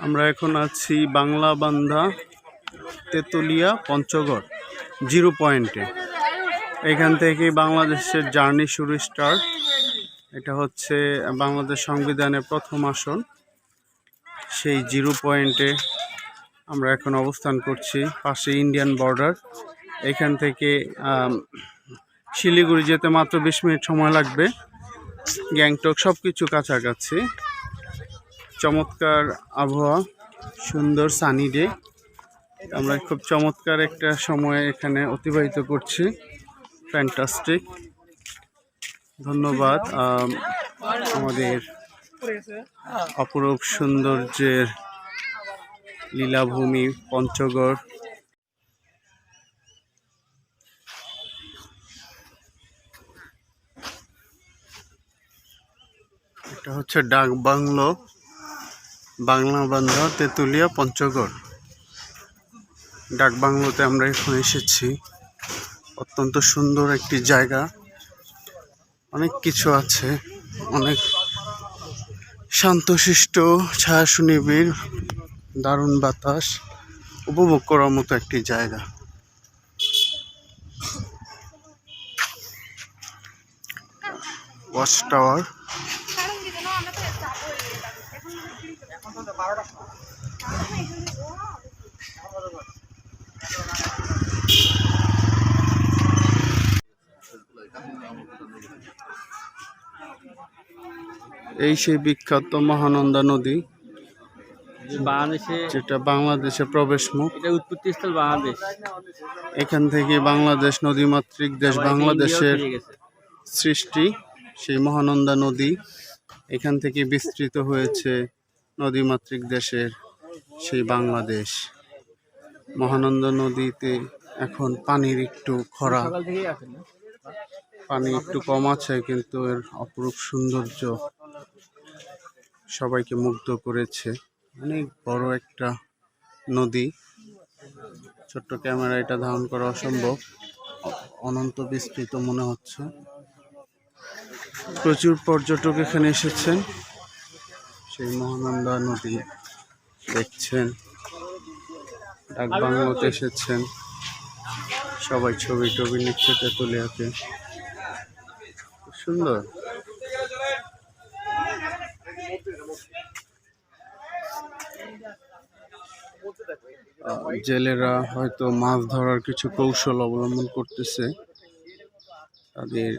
আমরা এখন আছি বাংলা বান্ধা তেতুলিয়া পঞ্চগড়, জিরো পয়েন্টে। এখান থেকে বাংলাদেশের জার্নি শুরু স্টার্ট। এটা হচ্ছে বাংলাদেশ সংবিধানের প্রথম আসন। সেই জিরো পয়েন্টে আমরা এখন অবস্থান করছি পাশে ইন্ডিয়ান বর্ডার এখান থেকে শিলিগুড়ি যেতে মাত্র বিশ মিনিট সময় লাগবে। গ্যাংটক সব কিছু কাছাকাছি। চমৎকার আবহাওয়া, সুন্দর সানি ডে আমরা খুব চমৎকার একটা সময় এখানে অতিবাহিত করছি। ফ্যান্টাস্টিক ধন্যবাদ আমাদের অপরূপ সৌন্দর্যের লীলাভূমি, পঞ্চগড়। এটা হচ্ছে ডাক বাংলো, বাংলা বান্ধা তেঁতুলিয়া, পঞ্চগড়। ডাক বাংলোতে আমরা এখন এসেছি। অত্যন্ত সুন্দর একটি জায়গা। অনেক কিছু আছে। অনেক শান্তশিষ্ট ছায়া সুনিবিড় দারুণ বাতাস উপভোগ করার মতো একটি জায়গা। ওয়াচ টাওয়ার এই সেই বিখ্যাত মহানন্দা নদী। বাংলাদেশে যেটা বাংলাদেশের প্রবেশ মুখ। এটা উৎপত্তি স্থল বাংলাদেশ। এখান থেকে বাংলাদেশ নদীমাতৃক দেশ বাংলাদেশের। সৃষ্টি সেই মহানন্দা নদী। এখান থেকে বিস্তৃত হয়েছে নদীমাতৃক দেশের সেই বাংলাদেশ। মহানন্দা নদীতে এখন পানির একটু খরা? পানি একটু কম আছে কিন্তু এর অপরূপ সৌন্দর্য সবাইকে মুগ্ধ করেছে। অনেক বড় একটা নদী। ছোট্ট ক্যামেরা এটা ধারণ করা অসম্ভব। অনন্ত বিস্তৃত মনে হচ্ছে। প্রচুর পর্যটক এখানে এসেছেন। সেই মহানন্দা নদী দেখছেন। ডাক বাংলোতে এসেছেন। সবাই ছবি টবি নিচ্ছে তেতুলিয়াতে। খুব সুন্দর। জেলেরা হয়তো মাছ ধরার কিছু কৌশল অবলম্বন করতেছে। তাদের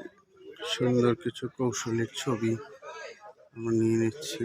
সুন্দর কিছু কৌশলের ছবি আমরা নিয়ে নিচ্ছি।